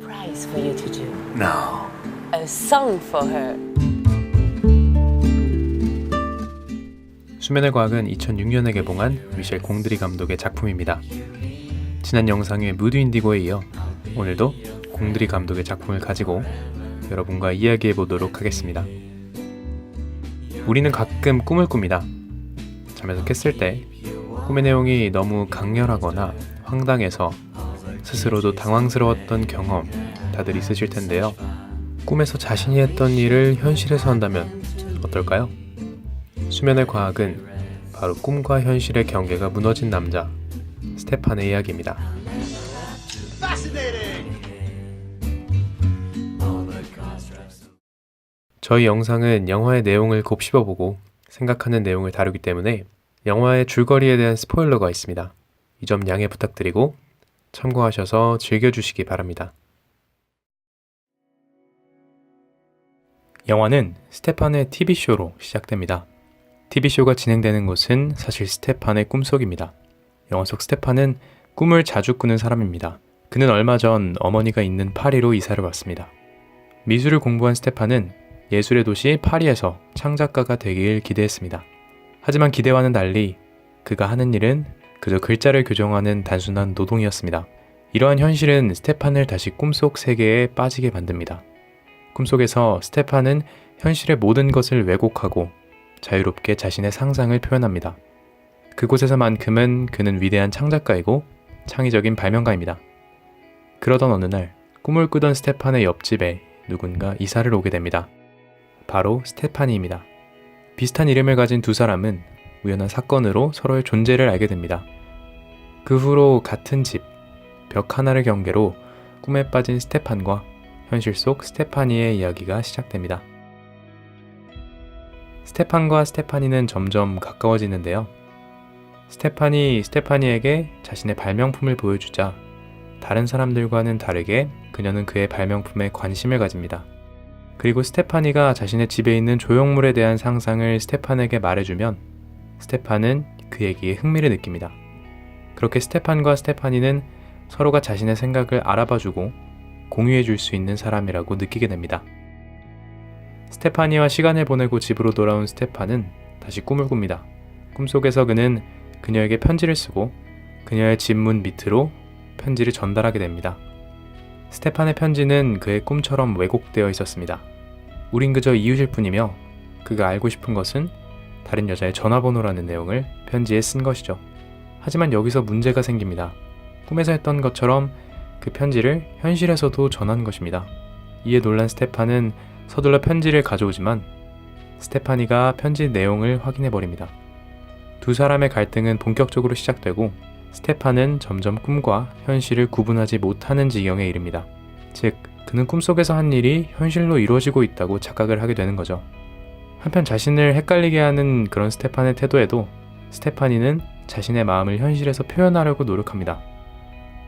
prize for you to do. No. A song for her. 수면의 과학은 2006년에 개봉한 미셸 공드리 감독의 작품입니다. 지난 영상의 무드 인디고에 이어 오늘도 공드리 감독의 작품을 가지고 여러분과 이야기해 보도록 하겠습니다. 우리는 가끔 꿈을 꿉니다. 잠에서 깼을 때 꿈의 내용이 너무 강렬하거나 황당해서 스스로도 당황스러웠던 경험 다들 있으실 텐데요. 꿈에서 자신이 했던 일을 현실에서 한다면 어떨까요? 수면의 과학은 바로 꿈과 현실의 경계가 무너진 남자 스테판의 이야기입니다. 저희 영상은 영화의 내용을 곱씹어보고 생각하는 내용을 다루기 때문에 영화의 줄거리에 대한 스포일러가 있습니다. 이 점 양해 부탁드리고 참고하셔서 즐겨주시기 바랍니다. 영화는 스테판의 TV쇼로 시작됩니다. TV쇼가 진행되는 곳은 사실 스테판의 꿈속입니다. 영화 속 스테판은 꿈을 자주 꾸는 사람입니다. 그는 얼마 전 어머니가 있는 파리로 이사를 왔습니다. 미술을 공부한 스테판은 예술의 도시 파리에서 창작가가 되길 기대했습니다. 하지만 기대와는 달리 그가 하는 일은 그저 글자를 교정하는 단순한 노동이었습니다. 이러한 현실은 스테판을 다시 꿈속 세계에 빠지게 만듭니다. 꿈속에서 스테판은 현실의 모든 것을 왜곡하고 자유롭게 자신의 상상을 표현합니다. 그곳에서만큼은 그는 위대한 창작가이고 창의적인 발명가입니다. 그러던 어느 날 꿈을 꾸던 스테판의 옆집에 누군가 이사를 오게 됩니다. 바로 스테파니입니다. 비슷한 이름을 가진 두 사람은 우연한 사건으로 서로의 존재를 알게 됩니다. 그 후로 같은 집, 벽 하나를 경계로 꿈에 빠진 스테판과 현실 속 스테파니의 이야기가 시작됩니다. 스테판과 스테파니는 점점 가까워지는데요. 스테판이 스테파니에게 자신의 발명품을 보여주자 다른 사람들과는 다르게 그녀는 그의 발명품에 관심을 가집니다. 그리고 스테파니가 자신의 집에 있는 조형물에 대한 상상을 스테판에게 말해주면 스테판은 그 얘기에 흥미를 느낍니다. 그렇게 스테판과 스테파니는 서로가 자신의 생각을 알아봐주고 공유해 줄 수 있는 사람이라고 느끼게 됩니다. 스테파니와 시간을 보내고 집으로 돌아온 스테판은 다시 꿈을 꿉니다. 꿈속에서 그는 그녀에게 편지를 쓰고 그녀의 집문 밑으로 편지를 전달하게 됩니다. 스테판의 편지는 그의 꿈처럼 왜곡되어 있었습니다. 우린 그저 이웃일 뿐이며 그가 알고 싶은 것은 다른 여자의 전화번호라는 내용을 편지에 쓴 것이죠. 하지만 여기서 문제가 생깁니다. 꿈에서 했던 것처럼 그 편지를 현실에서도 전한 것입니다. 이에 놀란 스테판은 서둘러 편지를 가져오지만 스테파니가 편지 내용을 확인해 버립니다. 두 사람의 갈등은 본격적으로 시작되고 스테판은 점점 꿈과 현실을 구분하지 못하는 지경에 이릅니다. 즉, 그는 꿈속에서 한 일이 현실로 이루어지고 있다고 착각을 하게 되는 거죠. 한편 자신을 헷갈리게 하는 그런 스테판의 태도에도 스테파니는 자신의 마음을 현실에서 표현하려고 노력합니다.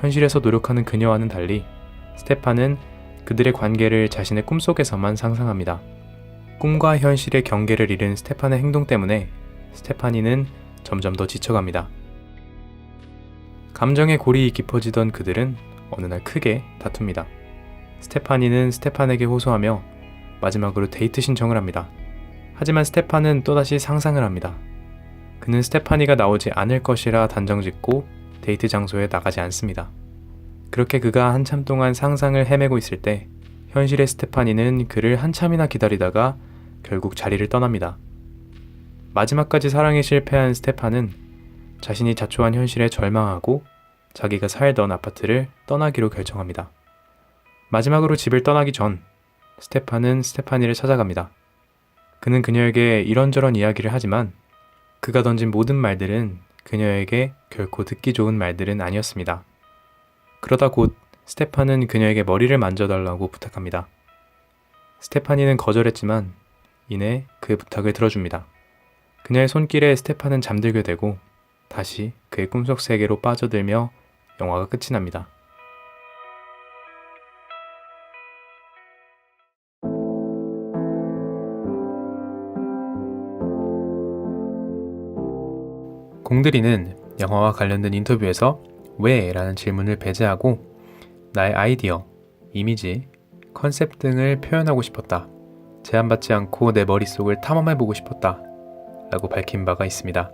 현실에서 노력하는 그녀와는 달리 스테판은 그들의 관계를 자신의 꿈속에서만 상상합니다. 꿈과 현실의 경계를 잃은 스테판의 행동 때문에 스테파니는 점점 더 지쳐갑니다. 감정의 골이 깊어지던 그들은 어느 날 크게 다툽니다. 스테파니는 스테판에게 호소하며 마지막으로 데이트 신청을 합니다. 하지만 스테판은 또다시 상상을 합니다. 그는 스테파니가 나오지 않을 것이라 단정짓고 데이트 장소에 나가지 않습니다. 그렇게 그가 한참 동안 상상을 헤매고 있을 때 현실의 스테파니는 그를 한참이나 기다리다가 결국 자리를 떠납니다. 마지막까지 사랑에 실패한 스테판은 자신이 자초한 현실에 절망하고 자기가 살던 아파트를 떠나기로 결정합니다. 마지막으로 집을 떠나기 전 스테판은 스테파니를 찾아갑니다. 그는 그녀에게 이런저런 이야기를 하지만 그가 던진 모든 말들은 그녀에게 결코 듣기 좋은 말들은 아니었습니다. 그러다 곧 스테판은 그녀에게 머리를 만져달라고 부탁합니다. 스테파니는 거절했지만 이내 그 부탁을 들어줍니다. 그녀의 손길에 스테판은 잠들게 되고 다시 그의 꿈속 세계로 빠져들며 영화가 끝이 납니다. 공들이는 영화와 관련된 인터뷰에서 왜? 라는 질문을 배제하고 나의 아이디어, 이미지, 컨셉 등을 표현하고 싶었다. 제한받지 않고 내 머릿속을 탐험해보고 싶었다. 라고 밝힌 바가 있습니다.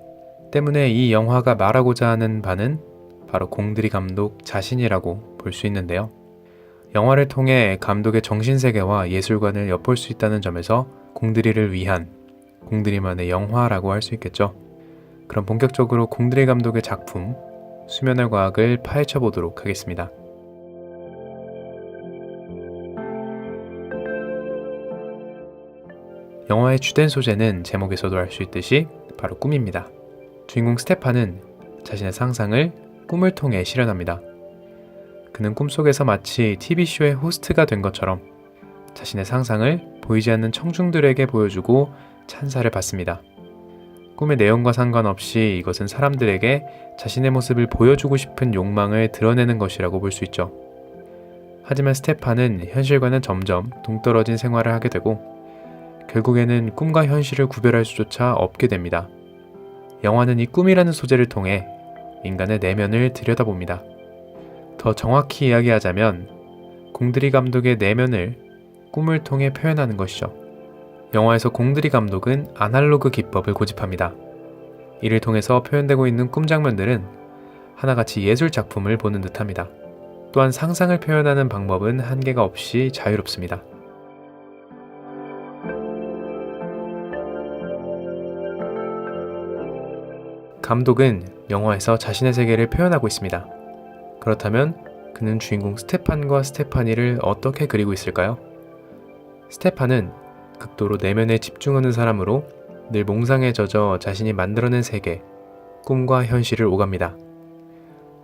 때문에 이 영화가 말하고자 하는 바는 바로 공들이 감독 자신이라고 볼 수 있는데요. 영화를 통해 감독의 정신세계와 예술관을 엿볼 수 있다는 점에서 공들이를 위한 공들이만의 영화라고 할 수 있겠죠. 그럼 본격적으로 공들이 감독의 작품 수면의 과학을 파헤쳐 보도록 하겠습니다. 영화의 주된 소재는 제목에서도 알 수 있듯이 바로 꿈입니다. 주인공 스테판은 자신의 상상을 꿈을 통해 실현합니다. 그는 꿈속에서 마치 TV쇼의 호스트가 된 것처럼 자신의 상상을 보이지 않는 청중들에게 보여주고 찬사를 받습니다. 꿈의 내용과 상관없이 이것은 사람들에게 자신의 모습을 보여주고 싶은 욕망을 드러내는 것이라고 볼 수 있죠. 하지만 스테판은 현실과는 점점 동떨어진 생활을 하게 되고 결국에는 꿈과 현실을 구별할 수조차 없게 됩니다. 영화는 이 꿈이라는 소재를 통해 인간의 내면을 들여다봅니다. 더 정확히 이야기하자면 공드리 감독의 내면을 꿈을 통해 표현하는 것이죠. 영화에서 공드리 감독은 아날로그 기법을 고집합니다. 이를 통해서 표현되고 있는 꿈 장면들은 하나같이 예술 작품을 보는 듯합니다. 또한 상상을 표현하는 방법은 한계가 없이 자유롭습니다. 감독은 영화에서 자신의 세계를 표현하고 있습니다. 그렇다면 그는 주인공 스테판과 스테파니를 어떻게 그리고 있을까요? 스테판은 극도로 내면에 집중하는 사람으로 늘 몽상에 젖어 자신이 만들어낸 세계, 꿈과 현실을 오갑니다.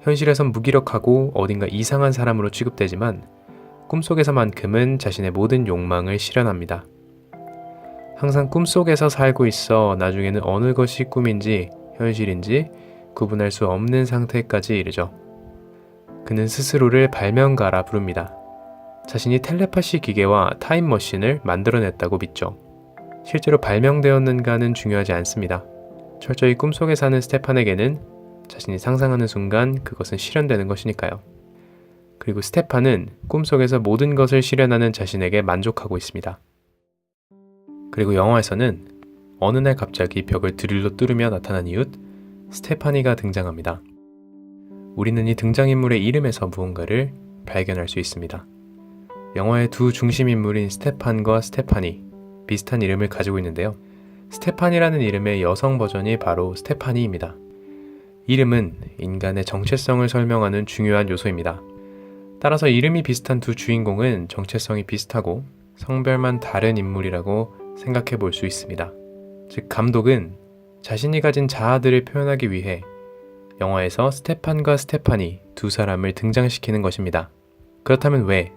현실에선 무기력하고 어딘가 이상한 사람으로 취급되지만 꿈속에서만큼은 자신의 모든 욕망을 실현합니다. 항상 꿈속에서 살고 있어 나중에는 어느 것이 꿈인지 현실인지 구분할 수 없는 상태까지 이르죠. 그는 스스로를 발명가라 부릅니다. 자신이 텔레파시 기계와 타임머신을 만들어냈다고 믿죠. 실제로 발명되었는가는 중요하지 않습니다. 철저히 꿈속에 사는 스테판에게는 자신이 상상하는 순간 그것은 실현되는 것이니까요. 그리고 스테판은 꿈속에서 모든 것을 실현하는 자신에게 만족하고 있습니다. 그리고 영화에서는 어느 날 갑자기 벽을 드릴로 뚫으며 나타난 이웃 스테파니가 등장합니다. 우리는 이 등장인물의 이름에서 무언가를 발견할 수 있습니다. 영화의 두 중심 인물인 스테판과 스테파니, 비슷한 이름을 가지고 있는데요. 스테판이라는 이름의 여성 버전이 바로 스테파니입니다. 이름은 인간의 정체성을 설명하는 중요한 요소입니다. 따라서 이름이 비슷한 두 주인공은 정체성이 비슷하고 성별만 다른 인물이라고 생각해 볼 수 있습니다. 즉, 감독은 자신이 가진 자아들을 표현하기 위해 영화에서 스테판과 스테파니 두 사람을 등장시키는 것입니다. 그렇다면 왜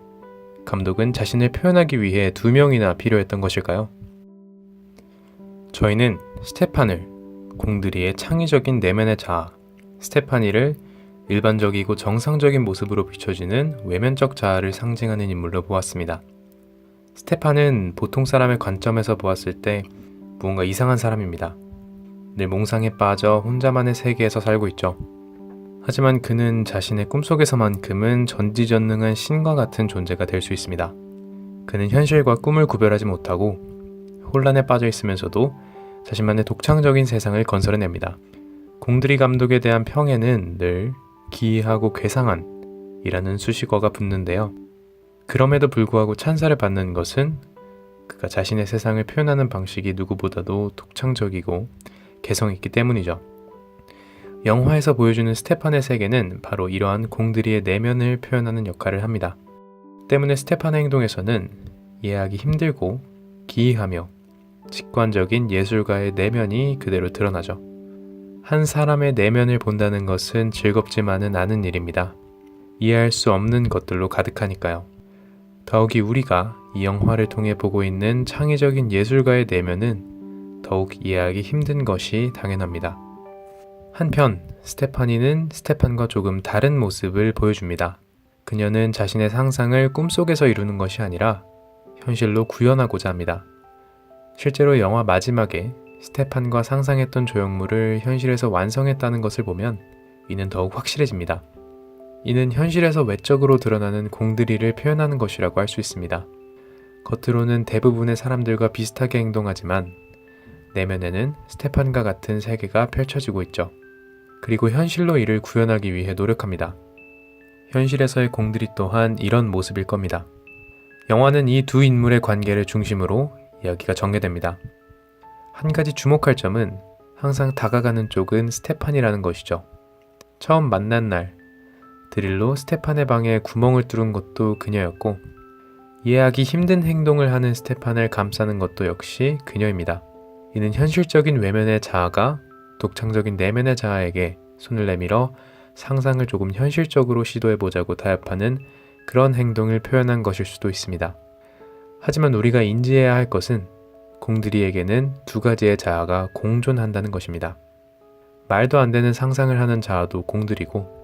감독은 자신을 표현하기 위해 두 명이나 필요했던 것일까요? 저희는 스테판을 공들이의 창의적인 내면의 자아, 스테파니를 일반적이고 정상적인 모습으로 비춰지는 외면적 자아를 상징하는 인물로 보았습니다. 스테판은 보통 사람의 관점에서 보았을 때 무언가 이상한 사람입니다. 늘 몽상에 빠져 혼자만의 세계에서 살고 있죠. 하지만 그는 자신의 꿈속에서만큼은 전지전능한 신과 같은 존재가 될 수 있습니다. 그는 현실과 꿈을 구별하지 못하고 혼란에 빠져 있으면서도 자신만의 독창적인 세상을 건설해냅니다. 공들이 감독에 대한 평에는 늘 기이하고 괴상한 이라는 수식어가 붙는데요. 그럼에도 불구하고 찬사를 받는 것은 그가 자신의 세상을 표현하는 방식이 누구보다도 독창적이고 개성있기 때문이죠. 영화에서 보여주는 스테판의 세계는 바로 이러한 공들이의 내면을 표현하는 역할을 합니다. 때문에 스테판의 행동에서는 이해하기 힘들고 기이하며 직관적인 예술가의 내면이 그대로 드러나죠. 한 사람의 내면을 본다는 것은 즐겁지만은 않은 일입니다. 이해할 수 없는 것들로 가득하니까요. 더욱이 우리가 이 영화를 통해 보고 있는 창의적인 예술가의 내면은 더욱 이해하기 힘든 것이 당연합니다. 한편 스테파니는 스테판과 조금 다른 모습을 보여줍니다. 그녀는 자신의 상상을 꿈속에서 이루는 것이 아니라 현실로 구현하고자 합니다. 실제로 영화 마지막에 스테판과 상상했던 조형물을 현실에서 완성했다는 것을 보면 이는 더욱 확실해집니다. 이는 현실에서 외적으로 드러나는 공들이를 표현하는 것이라고 할 수 있습니다. 겉으로는 대부분의 사람들과 비슷하게 행동하지만 내면에는 스테판과 같은 세계가 펼쳐지고 있죠. 그리고 현실로 이를 구현하기 위해 노력합니다. 현실에서의 공들이 또한 이런 모습일 겁니다. 영화는 이 두 인물의 관계를 중심으로 이야기가 전개됩니다. 한 가지 주목할 점은 항상 다가가는 쪽은 스테판이라는 것이죠. 처음 만난 날, 드릴로 스테판의 방에 구멍을 뚫은 것도 그녀였고, 이해하기 힘든 행동을 하는 스테판을 감싸는 것도 역시 그녀입니다. 이는 현실적인 외면의 자아가 독창적인 내면의 자아에게 손을 내밀어 상상을 조금 현실적으로 시도해보자고 타협하는 그런 행동을 표현한 것일 수도 있습니다. 하지만 우리가 인지해야 할 것은 공들이에게는 두 가지의 자아가 공존한다는 것입니다. 말도 안 되는 상상을 하는 자아도 공들이고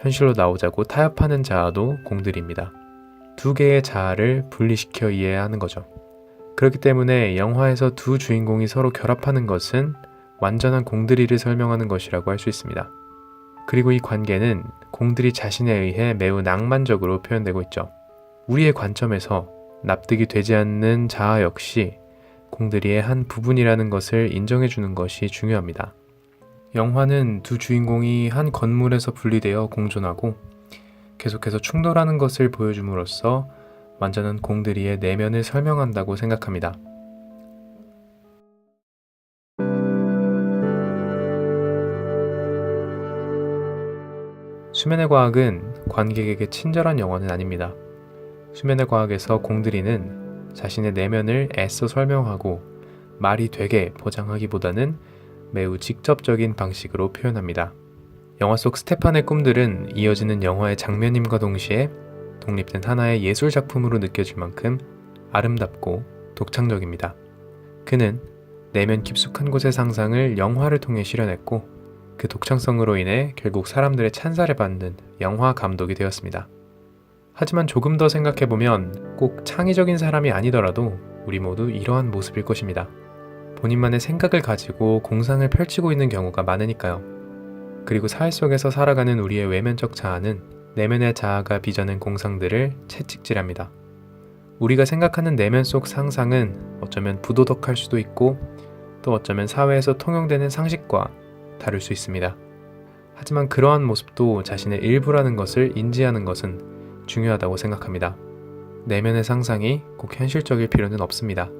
현실로 나오자고 타협하는 자아도 공들입니다. 두 개의 자아를 분리시켜 이해해야 하는 거죠. 그렇기 때문에 영화에서 두 주인공이 서로 결합하는 것은 완전한 공들이를 설명하는 것이라고 할 수 있습니다. 그리고 이 관계는 공들이 자신에 의해 매우 낭만적으로 표현되고 있죠. 우리의 관점에서 납득이 되지 않는 자아 역시 공들이의 한 부분이라는 것을 인정해 주는 것이 중요합니다. 영화는 두 주인공이 한 건물에서 분리되어 공존하고 계속해서 충돌하는 것을 보여줌으로써 완전한 공들이의 내면을 설명한다고 생각합니다. 수면의 과학은 관객에게 친절한 영화는 아닙니다. 수면의 과학에서 공들이는 자신의 내면을 애써 설명하고 말이 되게 포장하기보다는 매우 직접적인 방식으로 표현합니다. 영화 속 스테판의 꿈들은 이어지는 영화의 장면임과 동시에 독립된 하나의 예술 작품으로 느껴질 만큼 아름답고 독창적입니다. 그는 내면 깊숙한 곳의 상상을 영화를 통해 실현했고 그 독창성으로 인해 결국 사람들의 찬사를 받는 영화 감독이 되었습니다. 하지만 조금 더 생각해보면 꼭 창의적인 사람이 아니더라도 우리 모두 이러한 모습일 것입니다. 본인만의 생각을 가지고 공상을 펼치고 있는 경우가 많으니까요. 그리고 사회 속에서 살아가는 우리의 외면적 자아는 내면의 자아가 빚어낸 공상들을 채찍질합니다. 우리가 생각하는 내면 속 상상은 어쩌면 부도덕할 수도 있고 또 어쩌면 사회에서 통용되는 상식과 다를 수 있습니다. 하지만 그러한 모습도 자신의 일부라는 것을 인지하는 것은 중요하다고 생각합니다. 내면의 상상이 꼭 현실적일 필요는 없습니다.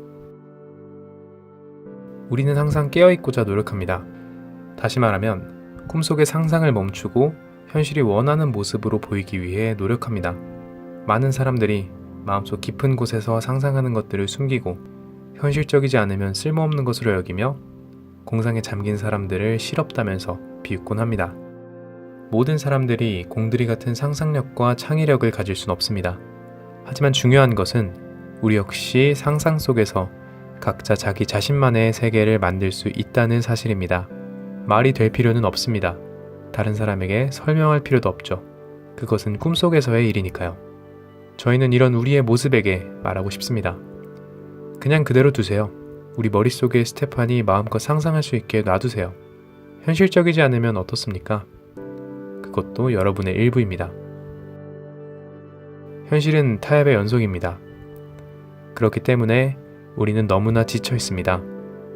우리는 항상 깨어있고자 노력합니다. 다시 말하면 꿈속의 상상을 멈추고 현실이 원하는 모습으로 보이기 위해 노력합니다. 많은 사람들이 마음속 깊은 곳에서 상상하는 것들을 숨기고 현실적이지 않으면 쓸모없는 것으로 여기며 공상에 잠긴 사람들을 실없다면서 비웃곤 합니다. 모든 사람들이 공들이 같은 상상력과 창의력을 가질 순 없습니다. 하지만 중요한 것은 우리 역시 상상 속에서 각자 자기 자신만의 세계를 만들 수 있다는 사실입니다. 말이 될 필요는 없습니다. 다른 사람에게 설명할 필요도 없죠. 그것은 꿈속에서의 일이니까요. 저희는 이런 우리의 모습에게 말하고 싶습니다. 그냥 그대로 두세요. 우리 머릿속에 스테판이 마음껏 상상할 수 있게 놔두세요. 현실적이지 않으면 어떻습니까? 그것도 여러분의 일부입니다. 현실은 타협의 연속입니다. 그렇기 때문에 우리는 너무나 지쳐 있습니다.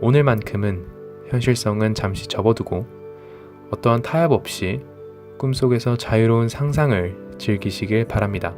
오늘만큼은 현실성은 잠시 접어두고 어떠한 타협 없이 꿈속에서 자유로운 상상을 즐기시길 바랍니다.